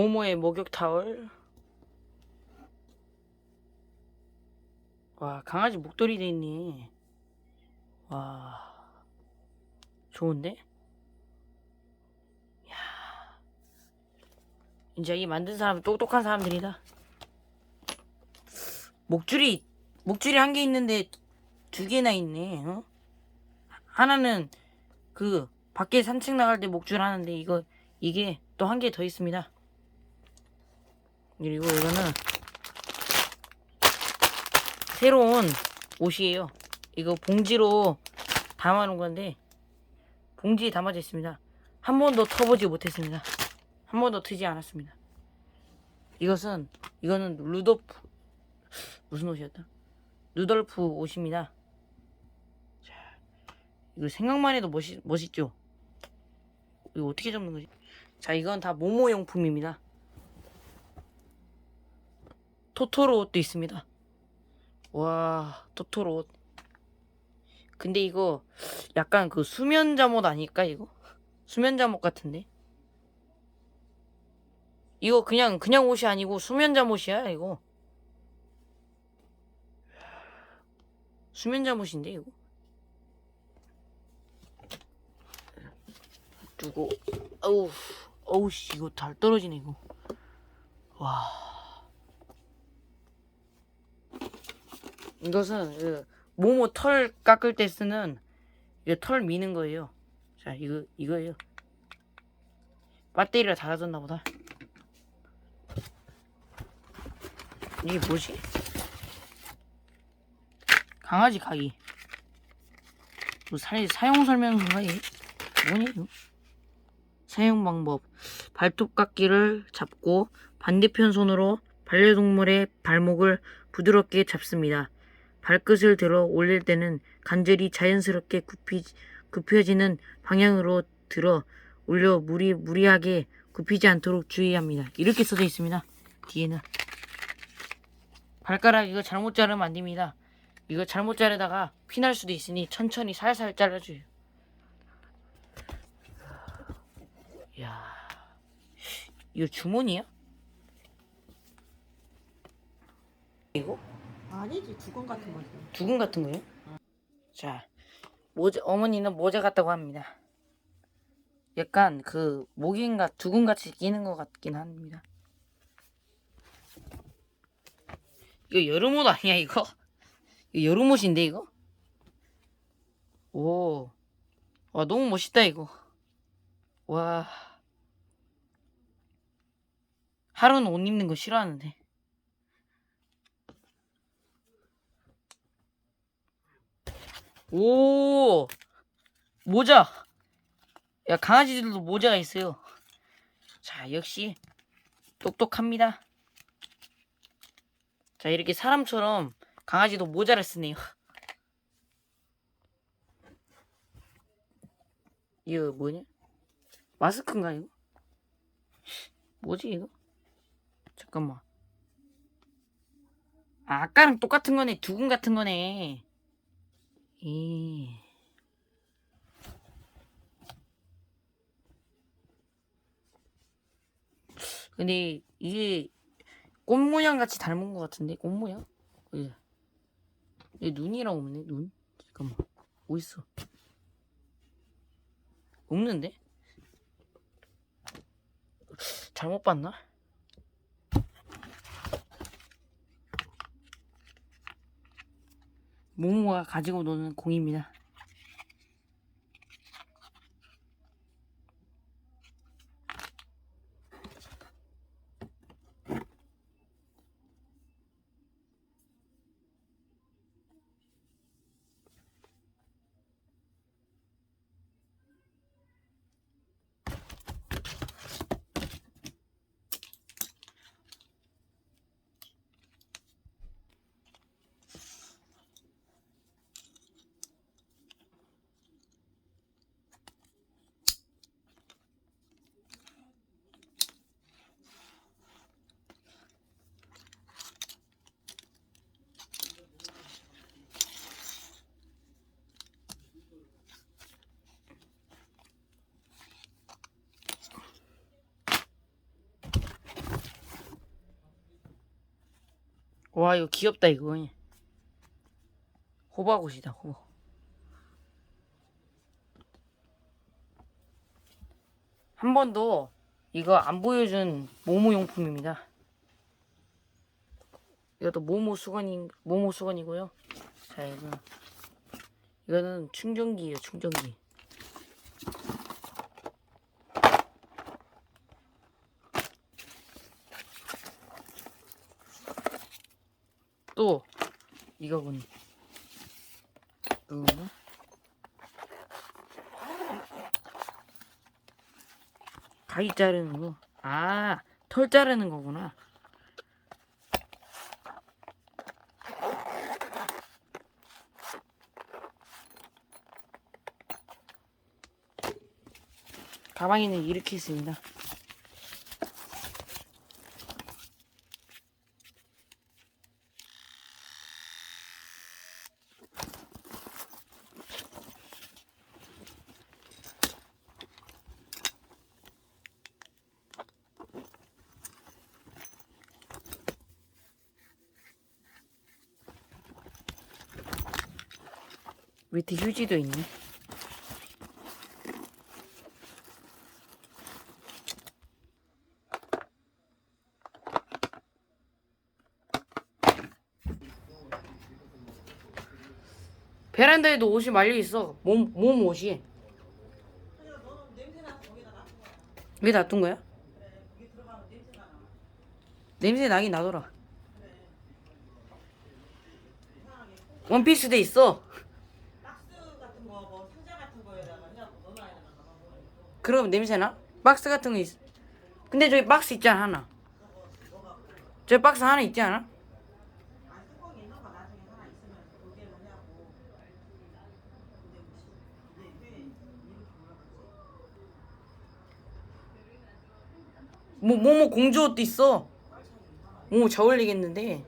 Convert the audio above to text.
모모의 목욕 타월. 와, 강아지 목도리 돼 있네. 와. 좋은데? 야. 이제 이 만든 사람 똑똑한 사람들이다. 목줄이 목줄이 한 개 있는데 두 개나 있네. 어? 하나는 그 밖에 산책 나갈 때 목줄 하는데 이거 이게 또 한 개 더 있습니다. 그리고 이거는 새로운 옷이에요. 이거 봉지로 담아놓은 건데 봉지에 담아져 있습니다. 한 번도 터보지 못했습니다. 한 번도 트지 않았습니다. 이것은 이거는 루도프 무슨 옷이었다? 루돌프 옷입니다. 자, 이거 생각만 해도 멋있, 멋있죠? 이거 어떻게 접는 거지? 자, 이건 다 모모 용품입니다. 토토로 옷도 있습니다. 와, 토토로 옷. 근데 이거 약간 그 수면 잠옷 아닐까, 이거? 수면 잠옷 같은데? 이거 그냥, 그냥 옷이 아니고 수면 잠옷이야, 이거. 수면 잠옷인데, 이거? 두고, 어우, 어우, 씨, 이거 잘 떨어지네, 이거. 와. 이것은 그 모모 털 깎을 때 쓰는 털 미는 거예요. 자, 이거 이거예요. 배터리가 닳아졌나 보다. 이게 뭐지? 강아지 가기. 뭐 사, 사용 설명서가 이 뭐냐 이거? 사용 방법. 발톱 깎기를 잡고 반대편 손으로 반려동물의 발목을 부드럽게 잡습니다. 발끝을 들어 올릴 때는 관절이 자연스럽게 굽히, 굽혀지는 방향으로 들어 올려 무리, 무리하게 굽히지 않도록 주의합니다. 이렇게 써져 있습니다. 뒤에는. 발가락 이거 잘못 자르면 안 됩니다. 이거 잘못 자르다가 피날 수도 있으니 천천히 살살 잘라줘요. 야 이거 주머니야? 이거? 아니지 두건 같은 거지. 두근 같은 거요? 자, 모자, 어머니는 모자 같다고 합니다. 약간 그 목인가 두근 같이 끼는 것 같긴 합니다. 이거 여름 옷 아니야 이거? 이거 여름 옷인데 이거? 오, 와 너무 멋있다 이거. 와, 하루는 옷 입는 거 싫어하는데. 오. 모자. 야 강아지들도 모자가 있어요. 자 역시 똑똑합니다. 자 이렇게 사람처럼 강아지도 모자를 쓰네요. 이거 뭐냐? 마스크인가 이거? 뭐지 이거? 잠깐만. 아, 아까랑 똑같은 거네. 두근 같은 거네 이 근데 이게 꽃 모양 같이 닮은 것 같은데 꽃 모양? 예. 얘 눈이랑 없네 눈. 잠깐만 뭐 있어? 없는데? 잘못 봤나? 모모가 가지고 노는 공입니다. 와 이거 귀엽다 이거. 호박옷이다 호박. 한 번도 이거 안 보여준 모모 용품입니다. 이것도 모모 수건인 모모 수건이고요. 자 이거. 이거는 충전기예요 충전기 또 이거군. 또 가위 자르는 거. 아, 털 자르는 거구나. 가방에는 이렇게 있습니다. 밑에 휴지도 있네. 베란다에도 옷이 말려 있어. 몸, 몸 옷이. 왜 놔둔 거야? 냄새 나긴 나더라. 원피스 돼 있어. 박스 같은 거, 뭐 상자 같은 거에다가 해갖고 넣어놔야 되나 봐. 그럼 냄새나? 박스 같은 거 있어. 근데 저기 박스 있잖아 하나. 저기 박스 하나 있지 않아? 그러지? 뭐 뭐 뭐 공주 옷도 있어. 오, 잘 어울리겠는데.